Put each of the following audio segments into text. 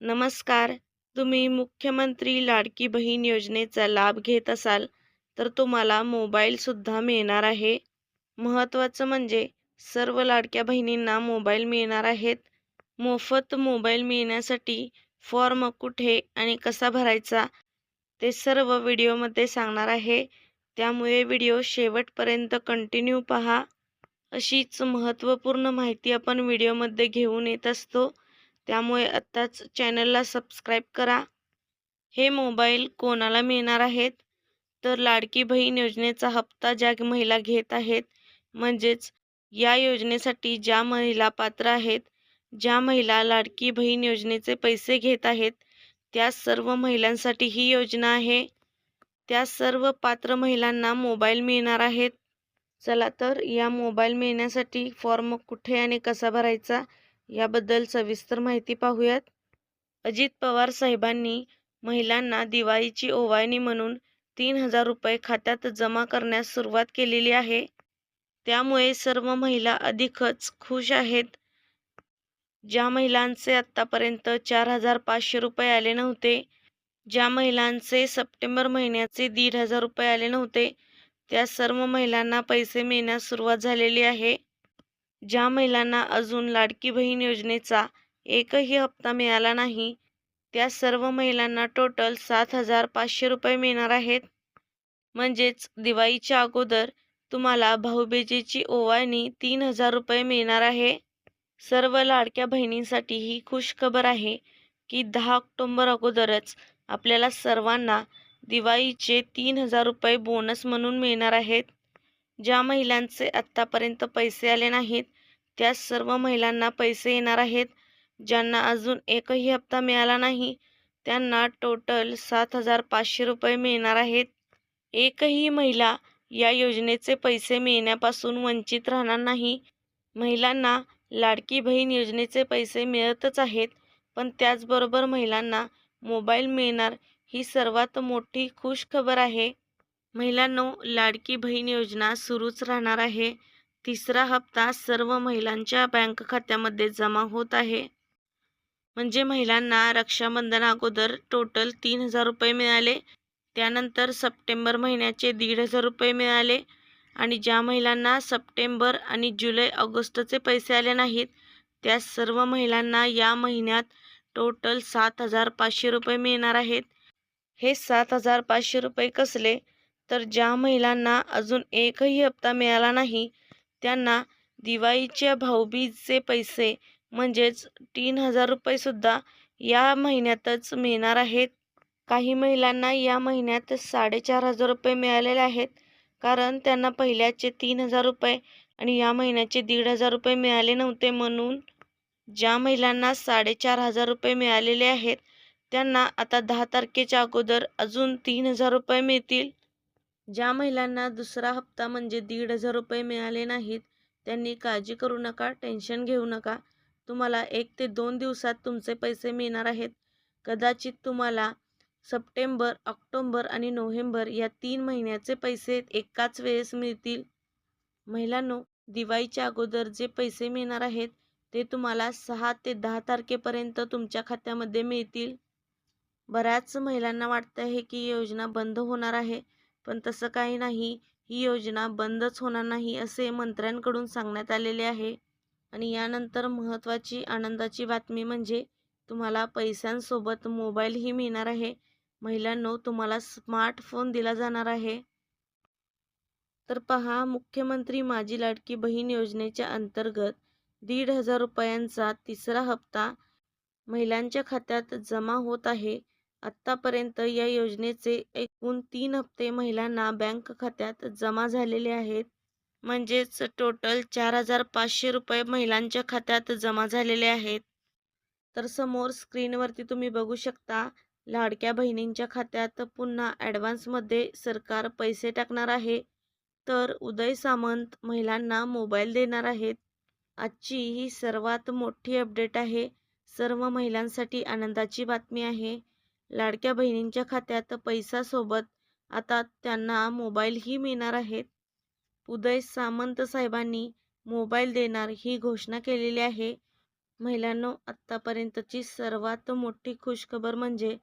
नमस्कार. तुम्ही मुख्यमंत्री लाडकी बहीण योजनेचा लाभ घेत असाल तर तुम्हाला मोबाईलसुद्धा मिळणार आहे. महत्त्वाचं म्हणजे सर्व लाडक्या बहिणींना मोबाईल मिळणार आहेत. मोफत मोबाईल मिळण्यासाठी फॉर्म कुठे आणि कसा भरायचा ते सर्व व्हिडिओमध्ये सांगणार आहे. त्यामुळे व्हिडिओ शेवटपर्यंत कंटिन्यू पहा. अशीच महत्त्वपूर्ण माहिती आपण व्हिडिओमध्ये घेऊन येत असतो. त्यामुळे आत्ताच चॅनलला सबस्क्राईब करा. हे मोबाईल कोणाला मिळणार आहेत? तर लाडकी बहीण योजनेचा हप्ता ज्या महिला घेत आहेत म्हणजेच या योजनेसाठी ज्या महिला पात्र आहेत ज्या महिला लाडकी बहीण योजनेचे पैसे घेत आहेत त्या सर्व महिलांसाठी ही योजना आहे. त्या सर्व पात्र महिलांना मोबाईल मिळणार आहेत. चला तर या मोबाईल मिळण्यासाठी फॉर्म कुठे आणि कसा भरायचा? याबद्दल सविस्तर माहिती पाहूयात. अजित पवार साहेबांनी महिलांना दिवाळीची ओवाळणी म्हणून तीन हजार रुपये खात्यात जमा करण्यास सुरुवात केलेली आहे. त्यामुळे सर्व महिला अधिकच खुश आहेत. ज्या महिलांचे आत्तापर्यंत चार हजार पाचशे रुपये आले नव्हते ज्या महिलांचे सप्टेंबर महिन्याचे दीड हजार रुपये आले नव्हते त्या सर्व महिलांना पैसे मिळण्यास सुरुवात झालेली आहे. ज्या महिलांना अजून लाडकी बहीण योजनेचा एकही हप्ता मिळाला नाही त्या सर्व महिलांना टोटल सात हजार पाचशे रुपये मिळणार आहेत. म्हणजेच दिवाळीच्या अगोदर तुम्हाला भाऊबीजेची ओवाळणी तीन हजार रुपये मिळणार आहे. सर्व लाडक्या बहिणींसाठी ही खुश खबर आहे की दहा ऑक्टोंबर अगोदरच आपल्याला सर्वांना दिवाळीचे तीन हजार रुपये बोनस म्हणून मिळणार आहेत. ज्या महिलांचे आत्तापर्यंत पैसे आले नाहीत त्या सर्व महिलांना पैसे येणार आहेत. ज्यांना अजून एकही हप्ता मिळाला नाही त्यांना टोटल सात हजार पाचशे रुपये मिळणार आहेत. एकही महिला या योजनेचे पैसे मिळण्यापासून वंचित राहणार नाही. महिलांना लाडकी बहीण योजनेचे पैसे मिळतच आहेत पण त्याचबरोबर महिलांना मोबाईल मिळणार ही सर्वात मोठी खुश खबर आहे. महिलांनो लाडकी बहीण योजना सुरूच राहणार आहे. तिसरा हप्ता सर्व महिलांच्या बँक खात्यामध्ये जमा होत आहे. म्हणजे महिलांना रक्षाबंधन अगोदर टोटल तीन हजार रुपये मिळाले त्यानंतर सप्टेंबर महिन्याचे दीड हजार रुपये मिळाले आणि ज्या महिलांना सप्टेंबर आणि जुलै ऑगस्टचे पैसे आले नाहीत त्या सर्व महिलांना या महिन्यात टोटल सात हजार पाचशे रुपये मिळणार आहेत. हे सात हजार पाचशे रुपये कसले? तर ज्या महिलांना अजून एकही हप्ता मिळाला नाही त्यांना दिवाळीच्या भाऊबीजचे पैसे म्हणजेच तीन हजार रुपयेसुद्धा या महिन्यातच मिळणार आहेत. काही महिलांना या महिन्यात साडेचार हजार रुपये मिळालेले आहेत कारण त्यांना पहिल्याचे तीन हजार रुपये आणि या महिन्याचे दीड हजार रुपये मिळाले नव्हते म्हणून ज्या महिलांना साडेचार हजार रुपये मिळालेले आहेत त्यांना आता दहा तारखेच्या अगोदर अजून तीन हजार रुपये मिळतील. ज्या महिलांना दुसरा हप्ता म्हणजे दीड हजार रुपये मिळाले नाहीत त्यांनी काळजी करू नका टेन्शन घेऊ नका. तुम्हाला एक ते दोन दिवसात तुमचे पैसे मिळणार आहेत. कदाचित तुम्हाला सप्टेंबर ऑक्टोंबर आणि नोव्हेंबर या तीन महिन्याचे पैसे एकाच वेळेस मिळतील. महिलांनो दिवाळीच्या अगोदर जे पैसे मिळणार आहेत ते तुम्हाला सहा ते दहा तारखेपर्यंत तुमच्या खात्यामध्ये मिळतील. बऱ्याच महिलांना वाटतं आहे की योजना बंद होणार आहे. पण तसं काही नाही. ही योजना बंदच होणार नाही असे मंत्र्यांकडून सांगण्यात आलेले आहे. आणि यानंतर महत्त्वाची आनंदाची बातमी म्हणजे तुम्हाला पैशांसोबत मोबाईलही मिळणार आहे. महिलांनो तुम्हाला स्मार्टफोन दिला जाणार आहे. तर पहा मुख्यमंत्री माझी लाडकी बहीण योजनेच्या अंतर्गत दीड हजार रुपयांचा तिसरा हप्ता महिलांच्या खात्यात जमा होत आहे. आत्तापर्यंत या योजनेचे एकूण तीन हप्ते महिलांना बँक खात्यात जमा झालेले आहेत. म्हणजेच टोटल चार हजार पाचशे रुपये महिलांच्या खात्यात जमा झालेले आहेत. तर समोर स्क्रीनवरती तुम्ही बघू शकता लाडक्या बहिणींच्या खात्यात पुन्हा ॲडव्हान्समध्ये सरकार पैसे टाकणार आहे. तर उदय सामंत महिलांना मोबाईल देणार आहेत. आजची ही सर्वात मोठी अपडेट आहे. सर्व महिलांसाठी आनंदाची बातमी आहे. लाडक्या बहिणींच्या खात्यात पैशासोबत आता त्यांना मोबाईलही मिळणार आहेत. उदय सामंत साहेबांनी मोबाईल देणार ही घोषणा केलेली आहे. महिलांनो आत्तापर्यंतची सर्वात मोठी खुशखबर म्हणजे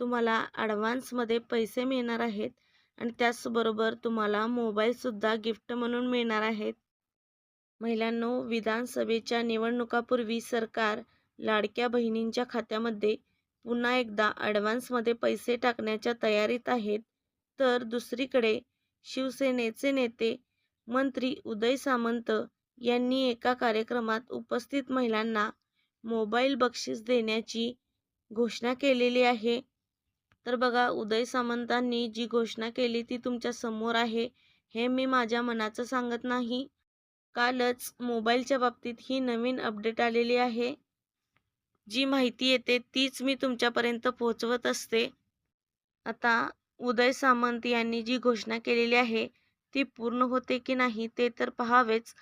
तुम्हाला ॲडव्हान्समध्ये पैसे मिळणार आहेत आणि त्याचबरोबर तुम्हाला मोबाईलसुद्धा गिफ्ट म्हणून मिळणार आहेत. महिलांनो विधानसभेच्या निवडणुकापूर्वी सरकार लाडक्या बहिणींच्या खात्यामध्ये पुन्हा एकदा ॲडव्हान्समध्ये पैसे टाकण्याच्या तयारीत आहेत तर दुसरीकडे शिवसेनेचे नेते मंत्री उदय सामंत यांनी एका कार्यक्रमात उपस्थित महिलांना मोबाईल बक्षीस देण्याची घोषणा केलेली आहे. तर बघा उदय सामंतांनी जी घोषणा केली ती तुमच्यासमोर आहे हे मी माझ्या मनाचं सांगत नाही. कालच मोबाईलच्या बाबतीत ही नवीन अपडेट आलेली आहे. जी माहिती येते तीच मी तुमच्यापर्यंत पोहोचवत असते. आता उदय सामंत यांनी जी घोषणा केलेली आहे ती पूर्ण होते की नाही ते तर पहावेच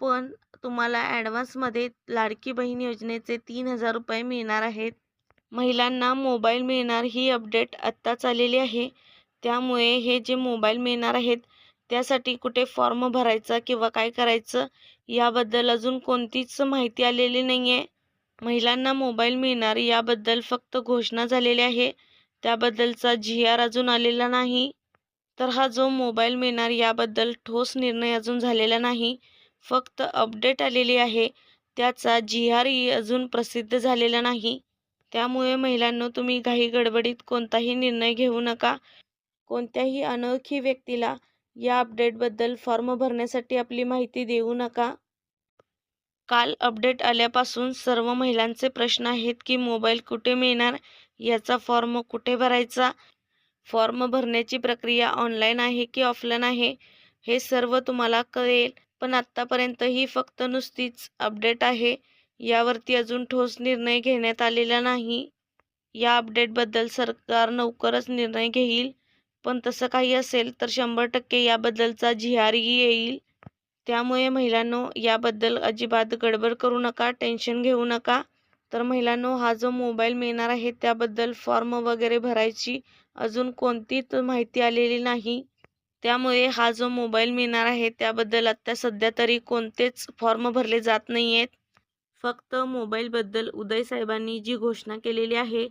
पण तुम्हाला ॲडव्हान्समध्ये लाडकी बहीण योजनेचे तीन हजार रुपये मिळणार आहेत. महिलांना मोबाईल मिळणार ही अपडेट आत्ताच आलेली आहे. त्यामुळे हे जे मोबाईल मिळणार आहेत त्यासाठी कुठे फॉर्म भरायचा किंवा काय करायचं याबद्दल अजून कोणतीच माहिती आलेली नाही आहे महिलांना मोबाईल मिळणार याबद्दल फक्त घोषणा झालेली आहे. त्याबद्दलचा जी आर अजून आलेला नाही. तर हा जो मोबाईल मिळणार याबद्दल ठोस निर्णय अजून झालेला नाही. फक्त अपडेट आलेली आहे. त्याचा जी आरही अजून प्रसिद्ध झालेला नाही. त्यामुळे महिलांनो तुम्ही घाई गडबडीत कोणताही निर्णय घेऊ नका. कोणत्याही अनोळखी व्यक्तीला या अपडेटबद्दल फॉर्म भरण्यासाठी आपली माहिती देऊ नका. काल अपडेट आल्यापासून सर्व महिलांचे प्रश्न आहेत की मोबाईल कुठे मिळणार? याचा फॉर्म कुठे भरायचा? फॉर्म भरण्याची प्रक्रिया ऑनलाईन आहे की ऑफलाईन आहे? हे सर्व तुम्हाला कळेल पण आत्तापर्यंत ही फक्त नुसतीच अपडेट आहे. यावरती अजून ठोस निर्णय घेण्यात आलेला नाही. या अपडेटबद्दल सरकार लवकरच निर्णय घेईल. पण तसं काही असेल तर शंभर टक्के याबद्दलचा जी येईल. त्यामुळे महिलांनो याबद्दल अजिबात गडबड करू नका टेन्शन घेऊ नका. तर महिलांनो हा जो मोबाईल मिळणार आहे त्याबद्दल फॉर्म वगैरे भरायची अजून कोणतीच माहिती आलेली नाही. त्यामुळे हा जो मोबाईल मिळणार आहे त्याबद्दल आत्ता सध्या तरी कोणतेच फॉर्म भरले जात नाही आहेत फक्त मोबाईलबद्दल उदय साहेबांनी जी घोषणा केलेली आहे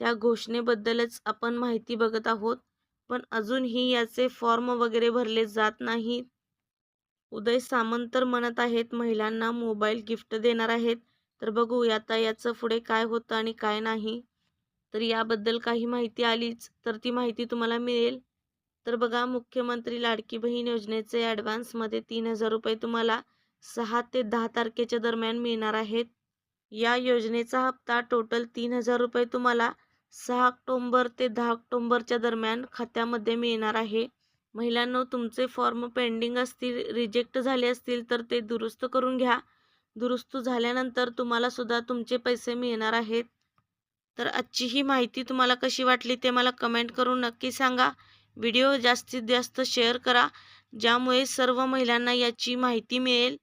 त्या घोषणेबद्दलच आपण माहिती बघत आहोत. पण अजूनही याचे फॉर्म वगैरे भरले जात नाहीत. उदय सामंत तर म्हणत आहेत महिलांना मोबाईल गिफ्ट देणार आहेत. तर बघू आता याचं पुढे काय होतं आणि काय नाही. तर याबद्दल काही माहिती आलीच तर ती माहिती तुम्हाला मिळेल. तर बघा मुख्यमंत्री लाडकी बहीण योजनेचे ॲडव्हान्समध्ये तीन हजार रुपये तुम्हाला सहा ते दहा तारखेच्या दरम्यान मिळणार आहेत. या योजनेचा हप्ता टोटल तीन हजार रुपये तुम्हाला सहा ऑक्टोंबर ते दहा ऑक्टोंबरच्या दरम्यान खात्यामध्ये मिळणार आहे. महिलांनो तुमचे फॉर्म पेंडिंग असतील रिजेक्ट झाले असतील तर ते दुरुस्त करून घ्या. दुरुस्त झाल्यानंतर तुम्हाला सुद्धा तुमचे पैसे मिळणार आहेत. तर आजची ही माहिती तुम्हाला कशी वाटली ते मला कमेंट करून नक्की सांगा. व्हिडिओ जास्तीत जास्त शेअर करा ज्यामुळे सर्व महिलांना याची माहिती मिळेल.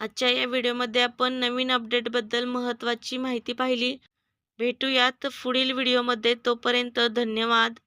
आजच्या या व्हिडिओमध्ये आपण नवीन अपडेटबद्दल महत्त्वाची माहिती पाहिली. भेटूयात पुढील व्हिडिओमध्ये. तोपर्यंत धन्यवाद.